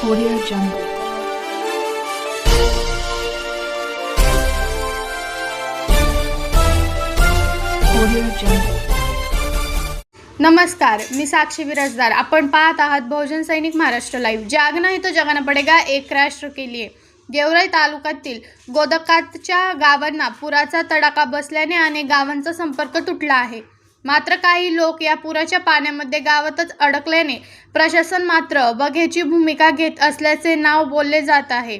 Audio Jungle. Audio Jungle. नमस्कार मी साक्षी बिराजदार आपण पाहत आहात बहुजन सैनिक महाराष्ट्र लाईव्ह जागनाही तो जगाना पडेगा एक राष्ट्र के लिए गेवराई तालुक्यातील गोदकातच्या गावांना पुराचा तडाखा बसल्याने अनेक गावांचा संपर्क तुटला आहे मात्र काही लोक या पुराच्या पाण्यामध्ये गावातच अडकल्याने प्रशासन मात्र बघेची भूमिका घेत असल्याचे नाव बोलले जात आहे.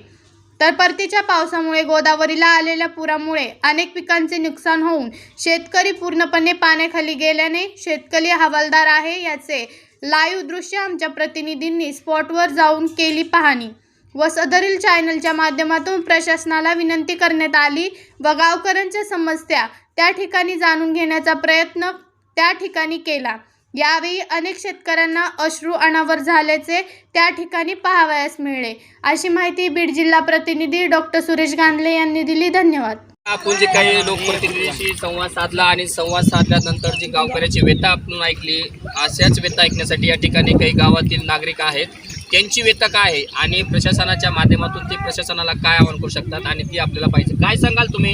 तर परतीच्या पावसामुळे गोदावरीला आलेल्या पुरामुळे अनेक पिकांचे नुकसान होऊन शेतकरी पूर्णपणे पाण्याखाली गेल्याने शेतकरी हवालदार आहे याचे लाईव्ह दृश्य आमच्या प्रतिनिधींनी स्पॉटवर जाऊन केली पाहणी. व सदरील चॅनलच्या माध्यमातून प्रशासनाला विनंती करण्यात आली व गावकऱ्यांच्या समस्या त्या ठिकाणी जाणून घेण्याचा प्रयत्न त्या ठिकाणी केला. यावेळी अनेक शेतकऱ्यांना अश्रू अनावर झाल्याचे त्या ठिकाणी पाहावयास मिळले. अशी माहिती बीड जिल्हा प्रतिनिधी डॉक्टर सुरेश गांधले यांनी दिली. धन्यवाद. आपण जे काही लोकप्रतिनिधीशी संवाद साधला आणि संवाद साधल्यानंतर जी गावकऱ्याची व्यथा आपण ऐकली अशाच व्यथा ऐकण्यासाठी या ठिकाणी काही गावातील नागरिक आहेत. त्यांची व्यथा काय आहे? आणि प्रशासनाच्या माध्यमातून ते प्रशासनाला काय आव्हान करू शकतात आणि ती आपल्याला पाहिजे? काय सांगाल तुम्ही?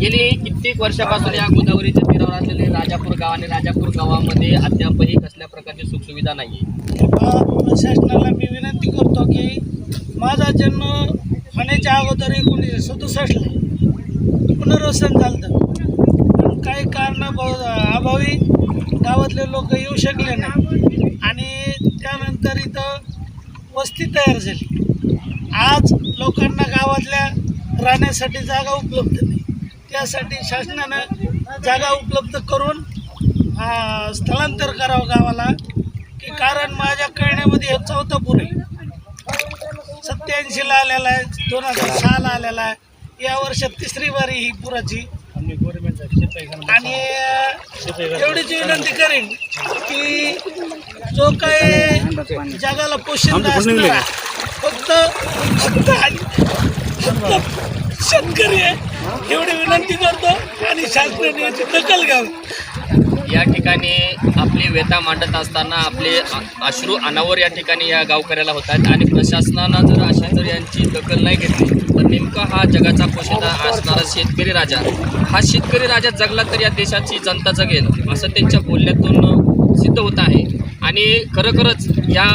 गेली कित्येक वर्षापासून या गोदावरीच्या तीरावर असलेले राजापूर गाव आणि राजापूर गावामध्ये अद्यापही कसल्या प्रकारची सुखसुविधा नाही प्रशासनाला मी विनंती करतो की माझा जन्म होण्याच्या अगोदर एकोणीसशे सदुसष्टला पुनर्वसन झालं पण काही कारण अभावी गावातले लोक येऊ शकले नाही. आणि त्यानंतर इथं वस्ती तयार झाली. आज लोकांना गावातल्या राहण्यासाठी जागा उपलब्ध नाही. त्यासाठी शासनानं जागा उपलब्ध करून स्थलांतर करावं गावाला. की कारण माझ्या कळण्यामध्ये हे चौथा पूर आहे. सत्याऐंशीला आलेला आहे दोन हजार सहाला आलेला आहे. या वर्षात तिसरी बारी ही पुराची. आणि एवढीच विनंती करेन की जो काही जगाला पोषण असणारा. फक्त फक्त शेतकरी आहे. एवढी विनंती करतो आणि शासनाने याची दखल घ्यावी. या ठिकाणी आपली व्यथा मांडत असताना आपले अश्रू अनावर या ठिकाणी या गावकऱ्याला होतात आणि प्रशासनानं जर अशा जर यांची दखल नाही घेतली तर नेमका हा जगाचा पोषिता असणारा शेतकरी राजा हा शेतकरी राजा जगला तर या देशाची जनता जगेल असं त्यांच्या बोलण्यातून सिद्ध होत आहे. आणि खरोखरच या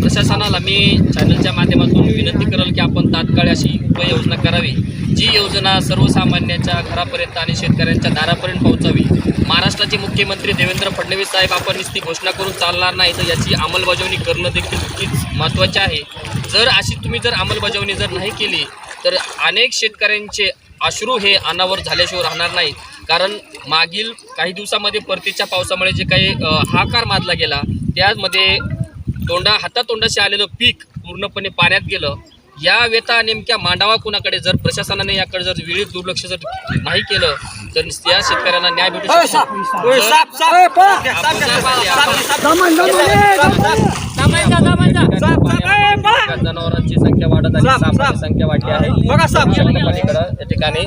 प्रशासनाला मी चॅनलच्या माध्यमातून विनंती करेल की आपण तात्काळ अशी उपाययोजना करावी. जी योजना सर्वसामान्यांच्या घरापर्यंत आणि शेतकऱ्यांच्या दारापर्यंत पोहोचावी. महाराष्ट्राचे मुख्यमंत्री देवेंद्र फडणवीस साहेब आपण नुसती घोषणा करून चालणार नाही तर याची अंमलबजावणी करणं देखील तितकीच महत्त्वाचे आहे. जर अशी तुम्ही जर अंमलबजावणी जर नाही केली तर अनेक शेतकऱ्यांचे अश्रू हे अनावर झाल्याशिवाय राहणार नाहीत. कारण मागील काही दिवसामध्ये परतीच्या पावसामुळे जे काही हाकार माजला गेला त्यामध्ये तोंडा हातातोंडाशी आलेलं पीक पूर्णपणे पाण्यात गेलं. या व्यथा नेमक्या मांडावा कुणाकडे? जर प्रशासनाने याकडे जर वेळीच दुर्लक्ष जर नाही केलं तर या शेतकऱ्यांना न्याय भेटू शकतो. जनावरांची संख्या वाढत सापांची संख्या वाढली आहे. या ठिकाणी